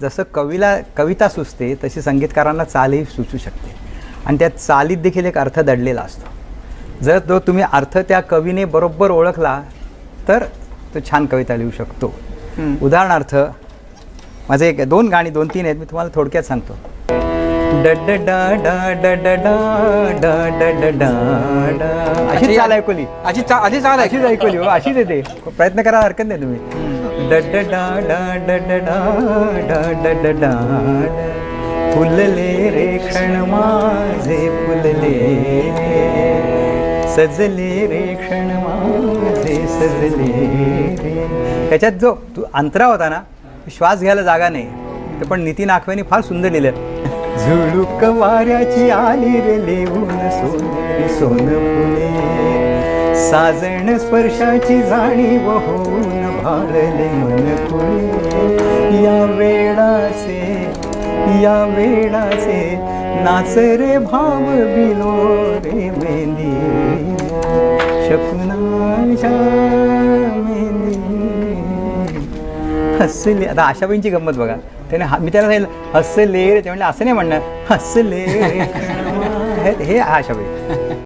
जसं कवीला कविता सुचते तशी संगीतकारांना चालही सुचू शकते आणि त्या चालीत देखील एक अर्थ दडलेला असतो जर तो तुम्ही अर्थ त्या कवीने बरोबर ओळखला तर तो छान कविता लिहू शकतो उदाहरणार्थ माझे एक दोन गाणी दोन तीन आहेत मी तुम्हाला थोडक्यात सांगतो ड ड डा डा ड ड डा डा ड ड डा डा अशी चाल ऐकवली अशी चा अशी चाल अशीच हो अशीच येते प्रयत्न करायला हरकत नाही तुम्ही ड डा डा ड ड डा डा ड ड डा फुलले रे क्षण माझे फुलले सजले रे क्षण माझे सजले रे त्याच्यात जो तू अंतरा होता ना श्वास घ्यायला जागा नाही. ते पण नितीन आखवेने फार सुंदर लिहिलं झुळूक वाऱ्याची आली रे लिहून सोनेरी सोन फुले. साजण स्पर्शाची जाणीव होऊन भाळले मन खुळे या वेळाचे या वेळाचे नाच रे भाव बिलो रे मेंदी शकुनाच्या मेंदी हसले. आता आशाबाईंची गंमत बघा. त्याने हा- मी त्याला सांगितलं हसले रे. ते म्हणलं असं नाही म्हणणार. हसले. रे हे आशाबाई.